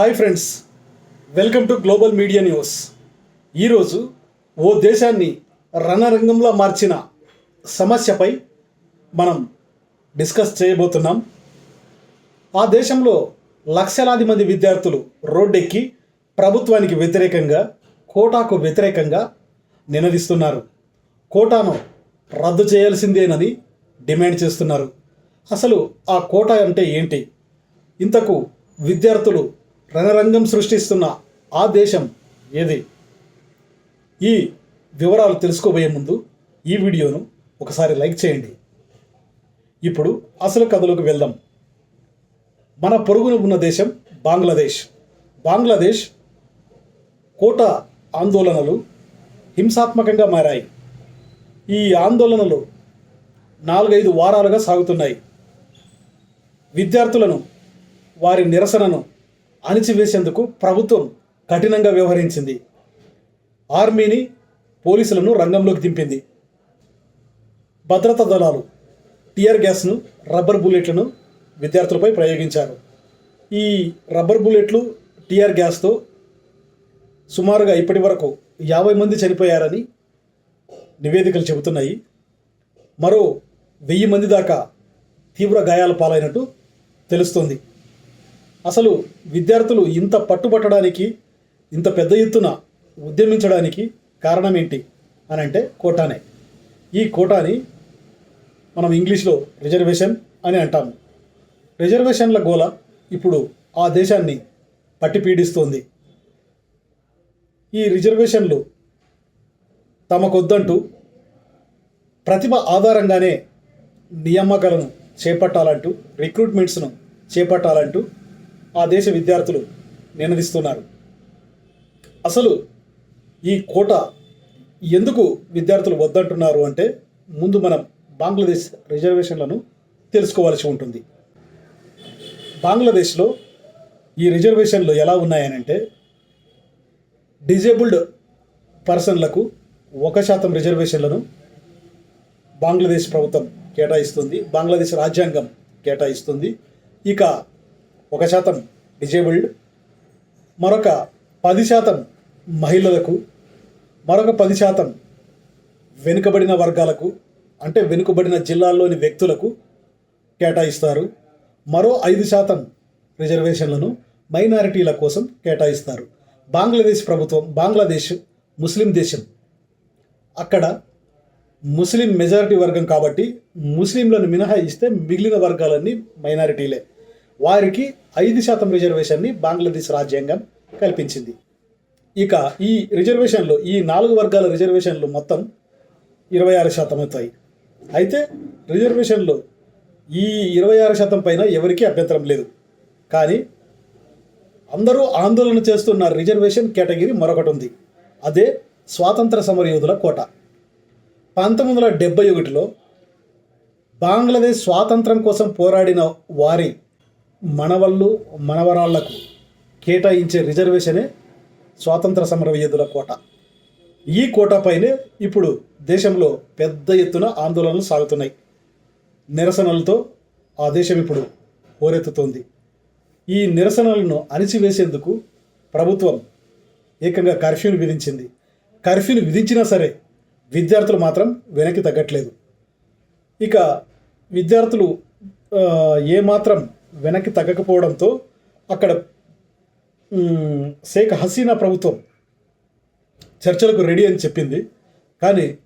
Hi friends welcome to global media news. ఈరోజు ఓ దేశాన్ని రణరంగంలో మార్చిన సమస్యపై మనం డిస్కస్ చేయబోతున్నాం. ఆ దేశంలో లక్షలాది మంది విద్యార్థులు రోడ్డెక్కి ప్రభుత్వానికి వ్యతిరేకంగా కోటాకు వ్యతిరేకంగా నినదిస్తున్నారు. కోటాను రద్దు చేయాల్సిందేనని డిమాండ్ చేస్తున్నారు. అసలు ఆ కోటా అంటే ఏంటి? ఇంతకు విద్యార్థులు రణరంగం సృష్టిస్తున్న ఆ దేశం ఏది? ఈ వివరాలు తెలుసుకోబోయే ముందు ఈ వీడియోను ఒకసారి లైక్ చేయండి. ఇప్పుడు అసలు కథలోకి వెళ్దాం. మన పొరుగున ఉన్న దేశం బంగ్లాదేశ్. బంగ్లాదేశ్ కోట ఆందోళనలు హింసాత్మకంగా మారాయి. ఈ ఆందోళనలు నాలుగైదు వారాలుగా సాగుతున్నాయి. విద్యార్థులను వారి నిరసనను అణిచివేసేందుకు ప్రభుత్వం కఠినంగా వ్యవహరించింది. ఆర్మీని పోలీసులను రంగంలోకి దింపింది. భద్రతా దళాలు టియర్ గ్యాస్ను రబ్బర్ బుల్లెట్లను విద్యార్థులపై ప్రయోగించారు. ఈ రబ్బర్ బుల్లెట్లు టియర్ గ్యాస్తో సుమారుగా ఇప్పటి వరకు యాభై మంది చనిపోయారని నివేదికలు చెబుతున్నాయి. మరో వెయ్యి మంది దాకా తీవ్ర గాయాల పాలైనట్టు తెలుస్తుంది. అసలు విద్యార్థులు ఇంత పట్టుబట్టడానికి ఇంత పెద్ద ఎత్తున ఉద్యమించడానికి కారణం ఏంటి అని అంటే కోటానే. ఈ కోటాని మనం ఇంగ్లీష్లో రిజర్వేషన్ అని అంటాము. రిజర్వేషన్ల గోల ఇప్పుడు ఆ దేశాన్ని పట్టి పీడిస్తోంది. ఈ రిజర్వేషన్లు తమకొద్దంటూ ప్రతిభ ఆధారంగానే నియామకాలను చేపట్టాలంటూ రిక్రూట్మెంట్స్ను చేపట్టాలంటూ ఆ దేశ విద్యార్థులు నినదిస్తున్నారు. అసలు ఈ కోట ఎందుకు విద్యార్థులు వద్దంటున్నారు అంటే ముందు మనం బంగ్లాదేశ్ రిజర్వేషన్లను తెలుసుకోవాల్సి ఉంటుంది. బంగ్లాదేశ్లో ఈ రిజర్వేషన్లు ఎలా ఉన్నాయనంటే డిజేబుల్డ్ పర్సన్లకు ఒక శాతం రిజర్వేషన్లను బంగ్లాదేశ్ ప్రభుత్వం కేటాయిస్తుంది బంగ్లాదేశ్ రాజ్యాంగం కేటాయిస్తుంది. ఇక ఒక శాతం డిజేబుల్డ్ మరొక పది శాతం మహిళలకు మరొక పది శాతం వెనుకబడిన వర్గాలకు అంటే వెనుకబడిన జిల్లాల్లోని వ్యక్తులకు కేటాయిస్తారు. మరో ఐదు శాతం రిజర్వేషన్లను మైనారిటీల కోసం కేటాయిస్తారు. బంగ్లాదేశ్ ప్రభుత్వం బంగ్లాదేశ్ ముస్లిం దేశం. అక్కడ ముస్లిం మెజారిటీ వర్గం కాబట్టి ముస్లింలను మినహాయిస్తే మిగిలిన వర్గాలన్నీ మైనారిటీలే. వారికి ఐదు శాతం రిజర్వేషన్ని బంగ్లాదేశ్ రాజ్యాంగం కల్పించింది. ఇక ఈ రిజర్వేషన్లు ఈ నాలుగు వర్గాల రిజర్వేషన్లు మొత్తం ఇరవై ఆరు శాతం అవుతాయి. అయితే రిజర్వేషన్లు ఈ ఇరవై ఆరు శాతం పైన ఎవరికీ అభ్యంతరం లేదు. కానీ అందరూ ఆందోళన చేస్తున్న రిజర్వేషన్ కేటగిరీ మరొకటి ఉంది. అదే స్వాతంత్ర సమరయోధుల కోట. పంతొమ్మిది వందల డెబ్బై ఒకటిలో బంగ్లాదేశ్ స్వాతంత్రం కోసం పోరాడిన వారి మనవళ్ళు మనవరాళ్ళకు కేటాయించే రిజర్వేషనే స్వాతంత్ర సమరయోధుల కోట. ఈ కోటపైనే ఇప్పుడు దేశంలో పెద్ద ఎత్తున ఆందోళనలు సాగుతున్నాయి. నిరసనలతో ఆ దేశం ఇప్పుడు హోరెత్తుతోంది ఈ నిరసనలను అణిచివేసేందుకు ప్రభుత్వం ఏకంగా కర్ఫ్యూను విధించింది. కర్ఫ్యూను విధించినా సరే విద్యార్థులు మాత్రం వెనక్కి తగ్గట్లేదు. ఇక విద్యార్థులు ఏమాత్రం వెనక్కి తగ్గకపోవడంతో అక్కడ షేక్ హసీనా ప్రభుత్వం చర్చలకు రెడీ అని చెప్పింది. కానీ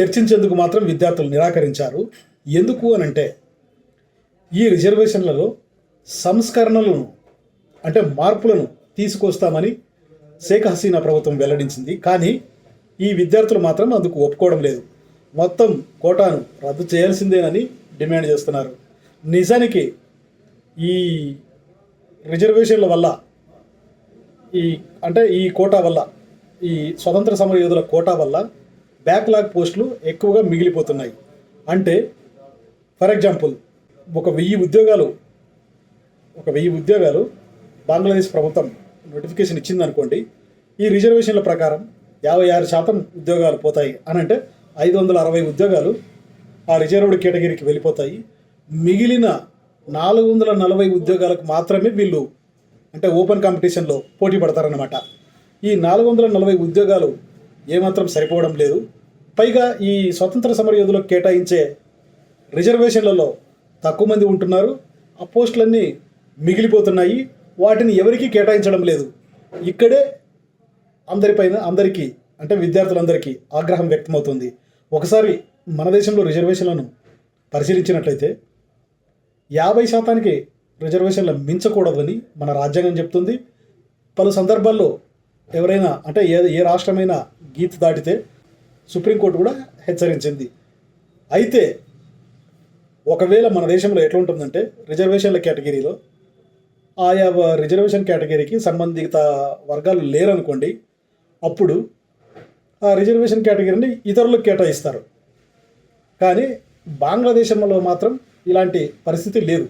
చర్చించేందుకు మాత్రం విద్యార్థులు నిరాకరించారు. ఎందుకు అని అంటే ఈ రిజర్వేషన్లలో సంస్కరణలను అంటే మార్పులను తీసుకొస్తామని షేక్ హసీనా ప్రభుత్వం వెల్లడించింది. కానీ ఈ విద్యార్థులు మాత్రం అందుకు ఒప్పుకోవడం లేదు. మొత్తం కోటాను రద్దు చేయాల్సిందేనని డిమాండ్ చేస్తున్నారు. నిజానికి ఈ రిజర్వేషన్ల వల్ల ఈ అంటే ఈ కోటా వల్ల ఈ స్వతంత్ర సమర యోధుల కోటా వల్ల బ్యాక్లాగ్ పోస్టులు ఎక్కువగా మిగిలిపోతున్నాయి. అంటే ఫర్ ఎగ్జాంపుల్ ఒక వెయ్యి ఉద్యోగాలు ఒక వెయ్యి ఉద్యోగాలు బంగ్లాదేశ్ ప్రభుత్వం నోటిఫికేషన్ ఇచ్చింది అనుకోండి ఈ రిజర్వేషన్ల ప్రకారం యాభై ఆరు శాతం ఉద్యోగాలు పోతాయి. అని అంటే ఐదు వందల అరవై ఉద్యోగాలు ఆ రిజర్వ్డ్ కేటగిరీకి వెళ్ళిపోతాయి. మిగిలిన నాలుగు వందల నలభై ఉద్యోగాలకు మాత్రమే వీళ్ళు అంటే ఓపెన్ కాంపిటీషన్లో పోటీ పడతారన్నమాట. ఈ నాలుగు వందల నలభై ఉద్యోగాలు ఏమాత్రం సరిపోవడం లేదు. పైగా ఈ స్వతంత్ర సమర యోధులకు కేటాయించే రిజర్వేషన్లలో తక్కువ మంది ఉంటున్నారు. ఆ పోస్టులన్నీ మిగిలిపోతున్నాయి. వాటిని ఎవరికీ కేటాయించడం లేదు. ఇక్కడే అందరిపైన అందరికీ అంటే విద్యార్థులందరికీ ఆగ్రహం వ్యక్తమవుతుంది. ఒకసారి మన దేశంలో రిజర్వేషన్లను పరిశీలించినట్లయితే యాభై శాతానికి రిజర్వేషన్లు మించకూడదని మన రాజ్యాంగం చెప్తుంది. పలు సందర్భాల్లో ఎవరైనా అంటే ఏ ఏ రాష్ట్రమైనా గీత దాటితే సుప్రీంకోర్టు కూడా హెచ్చరించింది. అయితే ఒకవేళ మన దేశంలో ఎట్లా ఉంటుందంటే రిజర్వేషన్ల కేటగిరీలో ఆయా రిజర్వేషన్ కేటగిరీకి సంబంధిత వర్గాలు లేరనుకోండి అప్పుడు ఆ రిజర్వేషన్ కేటగిరీని ఇతరులకు కేటాయిస్తారు. కానీ బంగ్లాదేశంలో మాత్రం ఇలాంటి పరిస్థితి లేదు.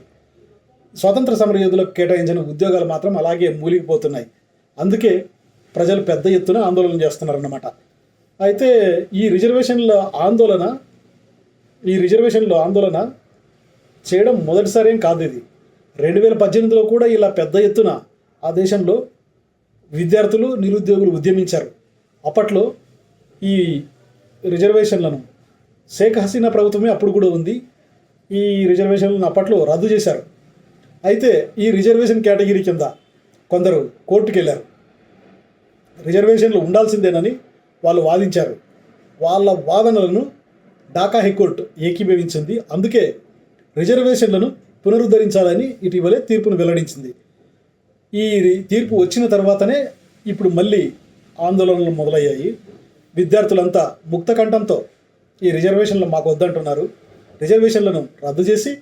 స్వాతంత్ర సమర యోధులకు కేటాయించిన ఉద్యోగాలు మాత్రం అలాగే మూలిగిపోతున్నాయి. అందుకే ప్రజలు పెద్ద ఎత్తున ఆందోళన చేస్తున్నారన్నమాట. అయితే ఈ రిజర్వేషన్ల ఆందోళన ఈ రిజర్వేషన్లో ఆందోళన చేయడం మొదటిసారి ఏం కాదు ఇది రెండు వేల పద్దెనిమిదిలో కూడా ఇలా పెద్ద ఎత్తున ఆ దేశంలో విద్యార్థులు నిరుద్యోగులు ఉద్యమించారు. అప్పట్లో ఈ రిజర్వేషన్లను షేక్ హసీనా ప్రభుత్వమే అప్పుడు కూడా ఉంది. ఈ రిజర్వేషన్లను అప్పట్లో రద్దు చేశారు. అయితే ఈ రిజర్వేషన్ కేటగిరీ కింద కొందరు కోర్టుకు వెళ్ళారు రిజర్వేషన్లు ఉండాల్సిందేనని వాళ్ళు వాదించారు. వాళ్ళ వాదనలను ఢాకా హైకోర్టు ఏకీభవించింది. అందుకే రిజర్వేషన్లను పునరుద్ధరించాలని ఇటీవలే తీర్పును వెల్లడించింది. ఈ తీర్పు వచ్చిన తర్వాతనే ఇప్పుడు మళ్ళీ ఆందోళనలు మొదలయ్యాయి. విద్యార్థులంతా ముక్త కంఠంతో ఈ రిజర్వేషన్లు మాకు వద్దంటున్నారు రిజర్వేషన్లను రద్దు చేసి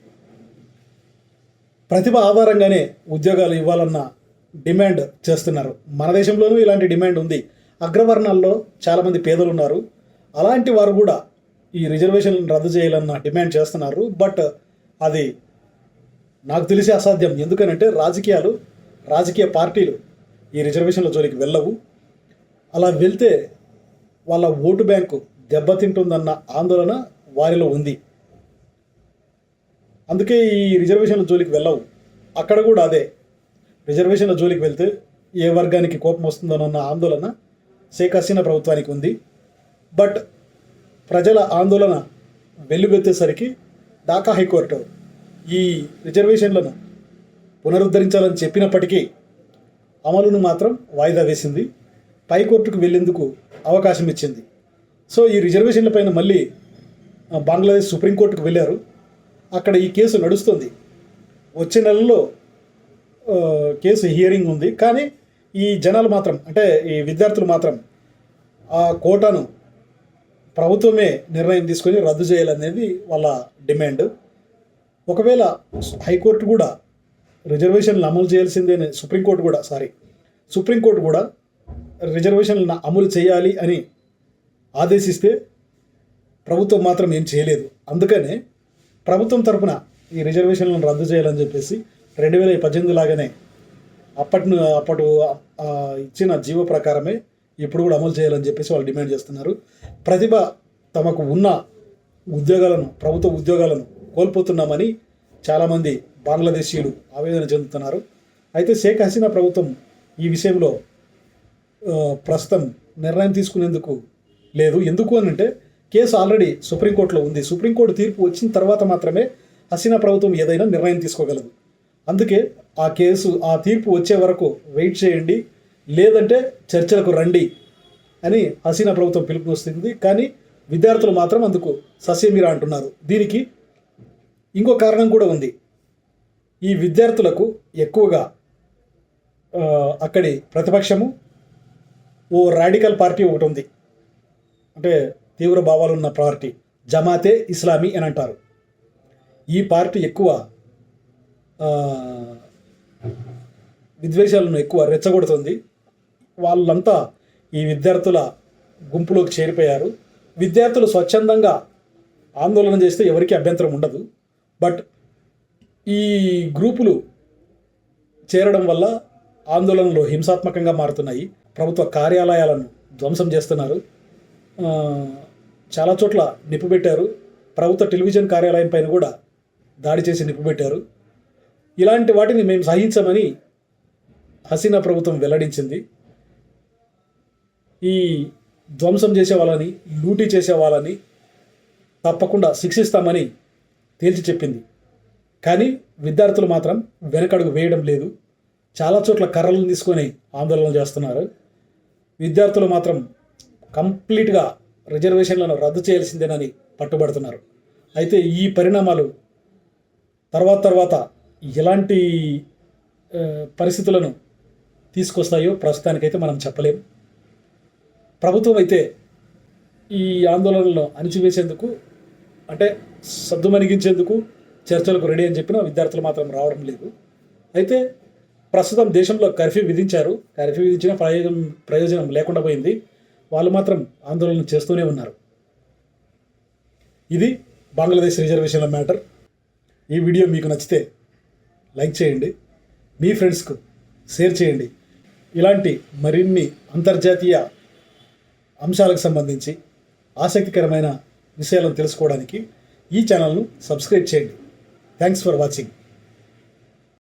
ప్రతిభ ఆధారంగానే ఉద్యోగాలు ఇవ్వాలన్న డిమాండ్ చేస్తున్నారు. మన దేశంలోనూ ఇలాంటి డిమాండ్ ఉంది. అగ్రవర్ణాల్లో చాలామంది పేదలు ఉన్నారు. అలాంటి వారు కూడా ఈ రిజర్వేషన్లను రద్దు చేయాలన్న డిమాండ్ చేస్తున్నారు. బట్ అది నాకు తెలిసి అసాధ్యం. ఎందుకనంటే రాజకీయాలు రాజకీయ పార్టీలు ఈ రిజర్వేషన్ల జోలికి వెళ్ళవు. అలా వెళ్తే వాళ్ళ ఓటు బ్యాంకు దెబ్బతింటుందన్న ఆందోళన వారిలో ఉంది. అందుకే ఈ రిజర్వేషన్ల జోలికి వెళ్ళవు. అక్కడ కూడా అదే. రిజర్వేషన్ల జోలికి వెళ్తే ఏ వర్గానికి కోపం వస్తుందోనన్న ఆందోళన షేక్ హసీనా ప్రభుత్వానికి ఉంది. బట్ ప్రజల ఆందోళన వెల్లువెత్తేసరికి ఢాకా హైకోర్టు ఈ రిజర్వేషన్లను పునరుద్ధరించాలని చెప్పినప్పటికీ అమలును మాత్రం వాయిదా వేసింది. పైకోర్టుకు వెళ్ళేందుకు అవకాశం ఇచ్చింది. సో ఈ రిజర్వేషన్ల పైన మళ్ళీ బంగ్లాదేశ్ సుప్రీంకోర్టుకు వెళ్ళారు. అక్కడ ఈ కేసు నడుస్తుంది. వచ్చే నెలలో కేసు హియరింగ్ ఉంది. కానీ ఈ జనాలు మాత్రం అంటే ఈ విద్యార్థులు మాత్రం ఆ కోటాను ప్రభుత్వమే నిర్ణయం తీసుకొని రద్దు చేయాలనేది వాళ్ళ డిమాండ్. ఒకవేళ హైకోర్టు కూడా రిజర్వేషన్లు అమలు చేయాల్సిందే సుప్రీంకోర్టు కూడా సారీ సుప్రీంకోర్టు కూడా రిజర్వేషన్లను అమలు చేయాలి అని ఆదేశిస్తే ప్రభుత్వం మాత్రం ఏం చేయలేదు. అందుకనే ప్రభుత్వం తరపున ఈ రిజర్వేషన్లను రద్దు చేయాలని చెప్పేసి రెండు వేల పద్దెనిమిది లాగానే అప్పటి అప్పటి ఇచ్చిన జీవో ప్రకారమే ఇప్పుడు కూడా అమలు చేయాలని చెప్పేసి వాళ్ళు డిమాండ్ చేస్తున్నారు. ప్రతిభ తమకు ఉన్న ఉద్యోగాలను ప్రభుత్వ ఉద్యోగాలను కోల్పోతున్నామని చాలామంది బంగ్లాదేశీయులు ఆవేదన చెందుతున్నారు. అయితే షేక్ హసీనా ప్రభుత్వం ఈ విషయంలో ప్రస్తుతం నిర్ణయం తీసుకునేందుకు లేదు. ఎందుకు అని అంటే కేసు ఆల్రెడీ సుప్రీంకోర్టులో ఉంది. సుప్రీంకోర్టు తీర్పు వచ్చిన తర్వాత మాత్రమే హసీనా ప్రభుత్వం ఏదైనా నిర్ణయం తీసుకోగలదు. అందుకే ఆ కేసు ఆ తీర్పు వచ్చే వరకు వెయిట్ చేయండి. లేదంటే చర్చలకు రండి అని హసీనా ప్రభుత్వం పిలుపునిస్తుంది. కానీ విద్యార్థులు మాత్రం అందుకు ససేమిరా అంటున్నారు. దీనికి ఇంకో కారణం కూడా ఉంది. ఈ విద్యార్థులకు ఎక్కువగా అక్కడి ప్రతిపక్షము ఓ రాడికల్ పార్టీ ఒకటి ఉంది. అంటే తీవ్ర భావాలున్న పార్టీ జమాతే ఇస్లామీ అని అంటారు. ఈ పార్టీ ఎక్కువ విద్వేషాలను ఎక్కువ రెచ్చగొడుతుంది. వాళ్ళంతా ఈ విద్యార్థుల గుంపులోకి చేరిపోయారు. విద్యార్థులు స్వచ్ఛందంగా ఆందోళన చేస్తే ఎవరికీ అభ్యంతరం ఉండదు. బట్ ఈ గ్రూపులు చేరడం వల్ల ఆందోళనలు హింసాత్మకంగా మారుతున్నాయి. ప్రభుత్వ కార్యాలయాలను ధ్వంసం చేస్తున్నారు. చాలా చోట్ల నిప్పుబెట్టారు ప్రభుత్వ టెలివిజన్ కార్యాలయం పైన కూడా దాడి చేసి నిప్పుపెట్టారు ఇలాంటి వాటిని మేము సహించమని హసీనా ప్రభుత్వం వెల్లడించింది. ఈ ధ్వంసం చేసే వాళ్ళని లూటీ చేసే వాళ్ళని తప్పకుండా శిక్షిస్తామని తేల్చి చెప్పింది. కానీ విద్యార్థులు మాత్రం వెనకడుగు వేయడం లేదు. చాలా చోట్ల కర్రలను తీసుకొని ఆందోళన చేస్తున్నారు. విద్యార్థులు మాత్రం కంప్లీట్గా రిజర్వేషన్లను రద్దు చేయాల్సిందేనని పట్టుబడుతున్నారు. అయితే ఈ పరిణామాలు తర్వాత తర్వాత ఎలాంటి పరిస్థితులను తీసుకొస్తాయో ప్రస్తుతానికైతే మనం చెప్పలేం. ప్రభుత్వం అయితే ఈ ఆందోళనలను అణిచివేసేందుకు అంటే సద్దుమణిగించేందుకు చర్చలకు రెడీ అని చెప్పిన విద్యార్థులు మాత్రం రావడం లేదు. అయితే ప్రస్తుతం దేశంలో కర్ఫ్యూ విధించారు. కర్ఫ్యూ విధించిన ప్రయోజనం ప్రయోజనం లేకుండా పోయింది. వాళ్ళు మాత్రం ఆందోళన చేస్తూనే ఉన్నారు. ఇది బంగ్లాదేశ్ రిజర్వేషన్ల మ్యాటర్. ఈ వీడియో మీకు నచ్చితే లైక్ చేయండి మీ ఫ్రెండ్స్కు షేర్ చేయండి. ఇలాంటి మరిన్ని అంతర్జాతీయ అంశాలకు సంబంధించి ఆసక్తికరమైన విషయాలను తెలుసుకోవడానికి ఈ ఛానల్ను సబ్స్క్రైబ్ చేయండి. Thanks for watching.